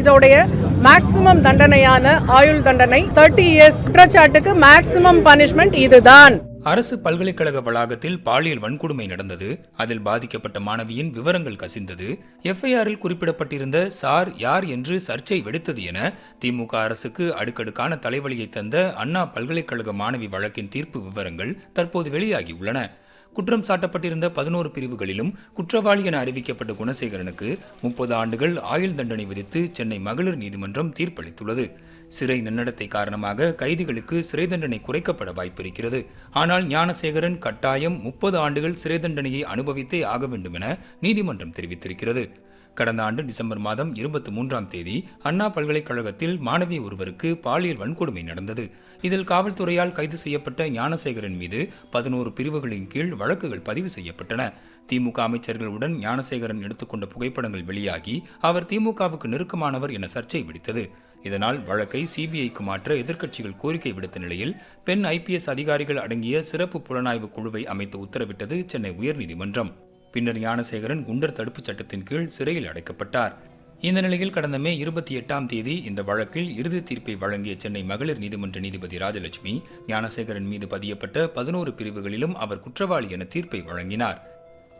இதோடைய மேக்சிமம் தண்டனையான ஆயுள் தண்டனை தேர்ட்டி இயர்ஸ் குற்றச்சாட்டுக்கு மேக்சிமம் பனிஷ்மெண்ட் இதுதான். அரசு பல்கலைக்கழக வளாகத்தில் பாலியல் வன்கொடுமை நடந்தது. அதில் பாதிக்கப்பட்ட மாணவியின் விவரங்கள் கசிந்தது. எஃப்ஐஆரில் குறிப்பிடப்பட்டிருந்த சார் யார் என்று சர்ச்சை வெடித்தது என திமுக அரசுக்கு அடுக்கடுக்கான தலைவலியை தந்த அண்ணா பல்கலைக்கழக மாணவி வழக்கின் தீர்ப்பு விவரங்கள் தற்போது வெளியாகியுள்ளன. குற்றம் சாட்டப்பட்டிருந்த பதினோரு பிரிவுகளிலும் குற்றவாளி என அறிவிக்கப்பட்ட குணசேகரனுக்கு முப்பது ஆண்டுகள் ஆயுள் தண்டனை விதித்து சென்னை மகளிர் நீதிமன்றம் தீர்ப்பளித்துள்ளது. சிறை நன்னடத்தை காரணமாக கைதிகளுக்கு சிறை தண்டனை குறைக்கப்பட வாய்ப்பிருக்கிறது. ஆனால் ஞானசேகரன் கட்டாயம் முப்பது ஆண்டுகள் சிறை தண்டனையை அனுபவித்தே ஆக வேண்டும் என நீதிமன்றம் தெரிவித்திருக்கிறது. கடந்த ஆண்டு டிசம்பர் மாதம் இருபத்தி மூன்றாம் தேதி அண்ணா பல்கலைக்கழகத்தில் மாணவி ஒருவருக்கு பாலியல் வன்கொடுமை நடந்தது. இதில் காவல்துறையால் கைது செய்யப்பட்ட ஞானசேகரன் மீது பதினோரு பிரிவுகளின் கீழ் வழக்குகள் பதிவு செய்யப்பட்டன. திமுக அமைச்சர்களுடன் ஞானசேகரன் எடுத்துக்கொண்ட புகைப்படங்கள் வெளியாகி அவர் திமுகவுக்கு நெருக்கமானவர் என சர்ச்சை வெடித்தது. இதனால் வழக்கை சிபிஐக்கு மாற்ற எதிர்க்கட்சிகள் கோரிக்கை விடுத்த நிலையில் பெண் ஐபிஎஸ் அதிகாரிகள் அடங்கிய சிறப்பு புலனாய்வு குழுவை அமைத்து உத்தரவிட்டது சென்னை உயர்நீதிமன்றம். பின்னர் ஞானசேகரன் குண்டர் தடுப்புச் சட்டத்தின் கீழ் சிறையில் அடைக்கப்பட்டார். இந்த நிலையில் கடந்த மே இருபத்தி எட்டாம் தேதி இந்த வழக்கில் இறுதி தீர்ப்பை வழங்கிய சென்னை மகளிர் நீதிமன்ற நீதிபதி ராஜலட்சுமி ஞானசேகரன் மீது பதியப்பட்ட பதினோரு பிரிவுகளிலும் அவர் குற்றவாளி என தீர்ப்பை வழங்கினார்.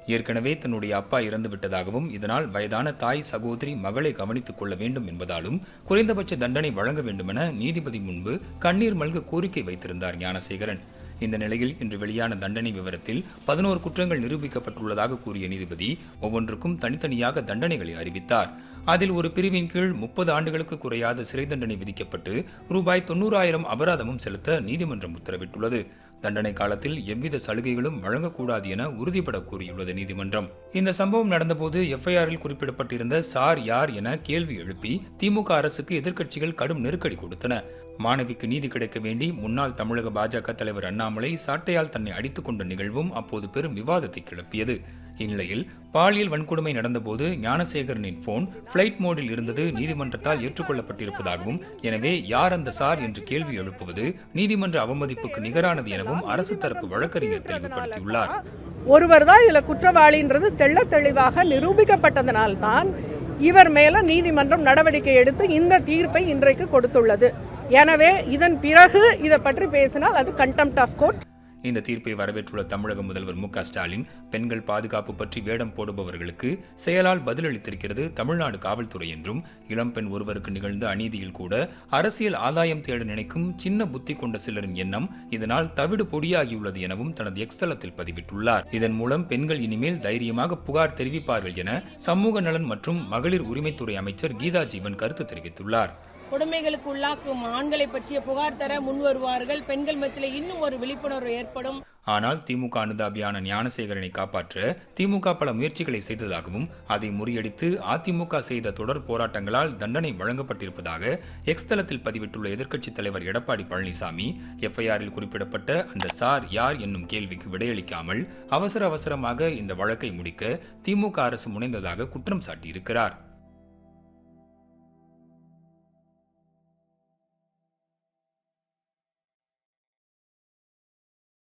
ஏற்கனவே தன்னுடைய அப்பா இறந்துவிட்டதாகவும் இதனால் வயதான தாய் சகோதரி மகளை கவனித்துக் கொள்ள வேண்டும் என்பதாலும் குறைந்தபட்ச தண்டனை வழங்க வேண்டுமென நீதிபதி முன்பு கண்ணீர் மல்க கோரிக்கை வைத்திருந்தார் ஞானசேகரன். இந்த நிலையில் இன்று வெளியான தண்டனை விவரத்தில் பதினோரு குற்றங்கள் நிரூபிக்கப்பட்டுள்ளதாக கூறிய நீதிபதி ஒவ்வொன்றுக்கும் தனித்தனியாக தண்டனைகளை அறிவித்தார். அதில் ஒரு பிரிவின் கீழ் முப்பது ஆண்டுகளுக்கு குறையாத சிறை தண்டனை விதிக்கப்பட்டு ரூபாய் தொண்ணூறாயிரம் அபராதமும் செலுத்த நீதிமன்றம் உத்தரவிட்டுள்ளது. தண்டனை காலத்தில் எவ்வித சலுகைகளும் வழங்கக்கூடாது என உறுதிபட கூறியுள்ளது நீதிமன்றம். இந்த சம்பவம் நடந்தபோது எஃப்ஐஆரில் குறிப்பிடப்பட்டிருந்த சார் யார் என கேள்வி எழுப்பி திமுக அரசுக்கு எதிர்க்கட்சிகள் கடும் நெருக்கடி கொடுத்தன. மாணவிக்கு நீதி கிடைக்க வேண்டி முன்னாள் தமிழக பாஜக தலைவர் அண்ணாமலை சாட்டையால் தன்னை அடித்துக்கொண்ட நிகழ்வும் அப்போது பெரும் விவாதத்தை கிளப்பியது. இந்நிலையில் பாலியல் வன்கொடுமை நடந்தபோது ஞானசேகரனின் போன் பிளைட் மோடில் இருந்தது நீதிமன்றத்தால் ஏற்றுக்கொள்ளப்பட்டிருப்பதாகவும் எனவே யார் அந்த சார் என்று கேள்வி எழுப்புவது நீதிமன்ற அவமதிப்புக்கு நிகரானது எனவும் அரசு தரப்பு வழக்கறிஞர் தெளிவுபடுத்தியுள்ளார். ஒருவர் தான் இதில் குற்றவாளின்றது தெள்ள தெளிவாக நிரூபிக்கப்பட்டதனால்தான் இவர் மேல நீதிமன்றம் நடவடிக்கை எடுத்து இந்த தீர்ப்பை இன்றைக்கு கொடுத்துள்ளது. எனவே இதன் பிறகு இதை பற்றி பேசினால் அது கண்டெம்ட் ஆஃப் கோர்ட் இந்த தீர்ப்பை வரவேற்றுள்ள தமிழக முதல்வர் மு ஸ்டாலின் பெண்கள் பாதுகாப்பு பற்றி வேடம் போடுபவர்களுக்கு செயலால் பதிலளித்திருக்கிறது தமிழ்நாடு காவல்துறை என்றும் இளம்பெண் ஒருவருக்கு நிகழ்ந்த அநீதியில் கூட அரசியல் ஆதாயம் தேட நினைக்கும் சின்ன புத்தி கொண்ட சிலரின் எண்ணம் இதனால் தவிடு பொடியாகியுள்ளது எனவும் தனது எக்ஸ்தலத்தில் பதிவிட்டுள்ளார். இதன் மூலம் பெண்கள் இனிமேல் தைரியமாக புகார் தெரிவிப்பார்கள் என சமூக நலன் மற்றும் மகளிர் உரிமைத்துறை அமைச்சர் கீதா ஜீவன் கருத்து தெரிவித்துள்ளார். கொடுமைகளுக்கு உள்ளாக்கும் ஆண்களை பற்றிய புகார் தர முன் வருவார்கள். பெண்கள் மத்தியில் இன்னும் ஒரு விழிப்புணர்வு ஏற்படும். ஆனால் திமுக அனுதாபியான ஞானசேகரனை காப்பாற்ற திமுக பல முயற்சிகளை செய்ததாகவும் அதை முறியடித்து அதிமுக செய்த தொடர் போராட்டங்களால் தண்டனை வழங்கப்பட்டிருப்பதாக எக்ஸ் தளத்தில் பதிவிட்டுள்ள எதிர்க்கட்சித் தலைவர் எடப்பாடி பழனிசாமி எஃப்ஐஆரில் குறிப்பிடப்பட்ட அந்த சார் யார் என்னும் கேள்விக்கு விடையளிக்காமல் அவசர அவசரமாக இந்த வழக்கை முடிக்க திமுக அரசு முனைந்ததாக குற்றம் சாட்டியிருக்கிறார்.